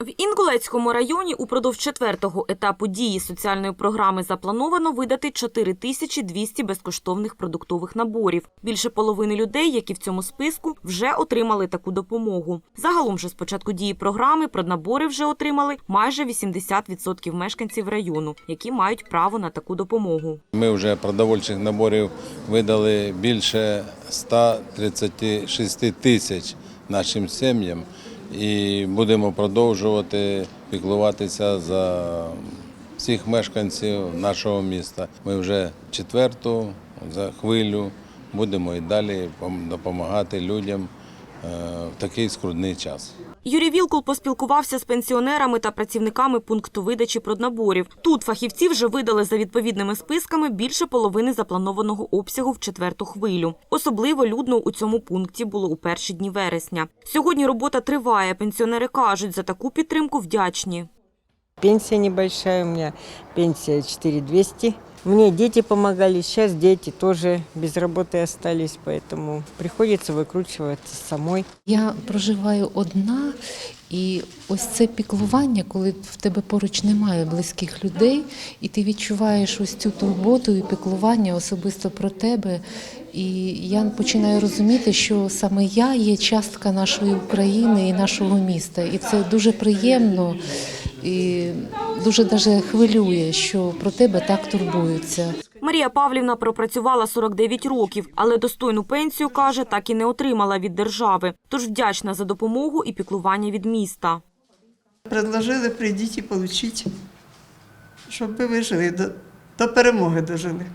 В Інгулецькому районі упродовж четвертого етапу дії соціальної програми заплановано видати 4200 безкоштовних продуктових наборів. Більше половини людей, які в цьому списку, вже отримали таку допомогу. Загалом же з початку дії програми проднабори вже отримали майже 80% мешканців району, які мають право на таку допомогу. Ми вже продовольчих наборів видали більше 136 тисяч нашим сім'ям і будемо продовжувати піклуватися за всіх мешканців нашого міста. Ми вже четверту за хвилю будемо і далі пом- допомагати людям е, в такий скрудний час. Юрій Вілкул поспілкувався з пенсіонерами та працівниками пункту видачі проднаборів. Тут фахівці вже видали за відповідними списками більше половини запланованого обсягу в четверту хвилю. Особливо людно у цьому пункті було у перші дні вересня. Сьогодні робота триває. Пенсіонери кажуть, за таку підтримку вдячні. Пенсия небольшая, у меня пенсия 4200. Мне дети помогали, сейчас дети тоже без работы остались, поэтому приходится выкручиваться самой. Я проживаю одна, і ось це піклування, коли в тебе поруч немає близьких людей, і ти відчуваєш ось цю турботу і піклування особисто про тебе. І я починаю розуміти, що саме я є частка нашої України і нашого міста. І це дуже приємно і дуже даже хвилює, що про тебе так турбуються. Марія Павлівна пропрацювала 49 років, але достойну пенсію, каже, так і не отримала від держави. Тож вдячна за допомогу і піклування від міста. Предложили прийдіть і получіть, щоб ви вижили, до, до перемоги дожили.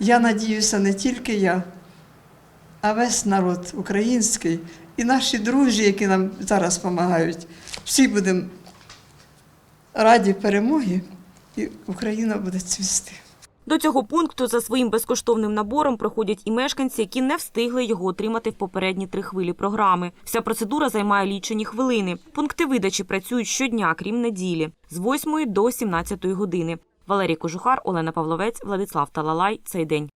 Я надіюся, не тільки я, а весь народ український і наші друзі, які нам зараз допомагають. Всі будемо раді перемоги, і Україна буде цвісти. До цього пункту за своїм безкоштовним набором проходять і мешканці, які не встигли його отримати в попередні три хвилі програми. Вся процедура займає лічені хвилини. Пункти видачі працюють щодня, крім неділі, з 8 до 17 години. Валерій Кожухар, Олена Павловець, Владислав Талалай. Цей день.